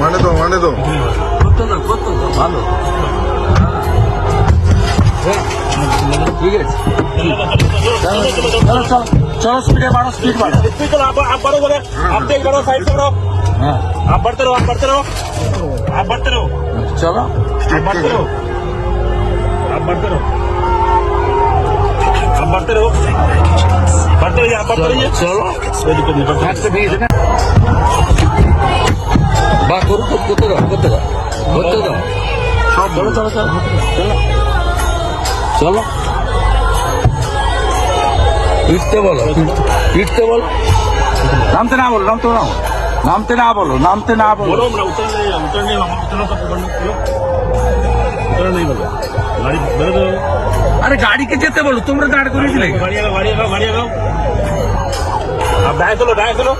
মানে তো মানে তো করতে দাও করতে দাও ভালো হ্যাঁ, ঠিক আছে চলো চলো চলো চলো স্পিডে বাড়ো স্পিড বাড়ো इसमें चलो आप आप बढ़ो बोले आप देख बढ़ो साइड से बढ़ो হ্যাঁ आप बढ़ते रहो आप बढ़ते रहो आप बढ़ते रहो চলো आप बढ़ते रहो आप बढ़ते रहो চলো বা করুন করতে দাও করতে দাও করতে দাও। চলো চলো চলো। চলো। ফিরতে বলো ফিরতে বলো। নামতে না বলো নামতে না নামতে না বলো নামতে না বলো। উত্তর নেই উত্তর নেই উত্তর নেই বলো গাড়ি বেরোতে আরে গাড়িকে যেতে বলো তোমরা দাঁড় করেছিলে দাঁড়িয়ে চলো চলো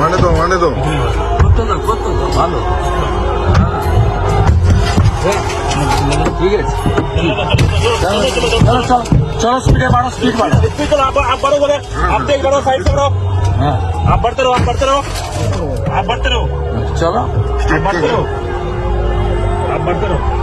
মানে তো মানে তো। না ভালো। হ্যাঁ, ঠিক আছে। चलो चलो चलो स्पीड स्पीड बढ़ो स्पीड चलो आप आप बढ़ो बोले आप देख बढ़ो साइड से बढ़ो आप बढ़ते रहो आप बढ़ते रहो आप बढ़ते रहो चलो आप बढ़ते रहो आप बढ़ते रहो